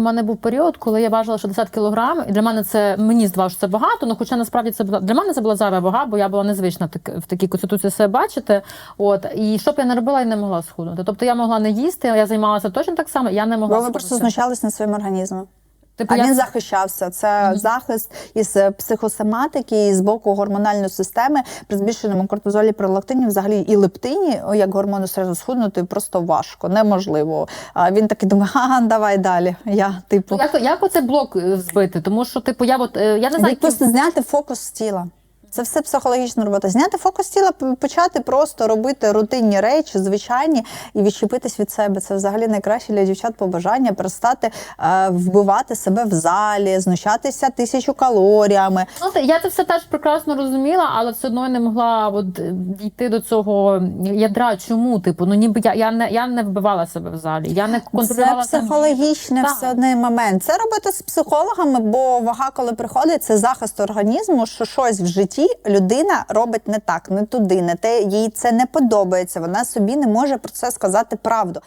У мене був період, коли я важила 60 кілограм, і для мене це мені здавалося, що це багато. Ну, хоча насправді це була для мене це була зайва вага, бо я була незвична так, в такій конституції себе бачити. От і що б я не робила, я не могла схуднути. Тобто я могла не їсти, я займалася точно так само. Я не могла Але ви просто знущались над своїм організмом. Типу, А як... він захищався. Це захист із психосоматики, і з боку гормональної системи при збільшеному кортизолі, пролактині, взагалі і лептині, як гормону схуднути, просто важко, неможливо. А він такий думає, ага, давай далі. Я типу. Ну, як, як оце блок е, збити? Тому що, типу, я от е, я не знаю, Просто зняти фокус з тіла. Це все психологічна робота. Зняти фокус тіла, почати просто робити рутинні речі, звичайні, і відчепитись від себе. Це взагалі найкраще для дівчат побажання перестати е, вбивати себе в залі, знущатися тисячу калоріями. Ну, я це все теж прекрасно розуміла, але все одно я не могла от, е, дійти до цього ядра. Чому? Типу, ну ніби я, я, не, я не вбивала себе в залі. Я не Це контролювала там- психологічний все одний момент. Це робити з психологами, бо вага, коли приходить, це захист організму, що щось в житті людина робить не так, не туди, не те їй це не подобається. Вона собі не може про це сказати правду.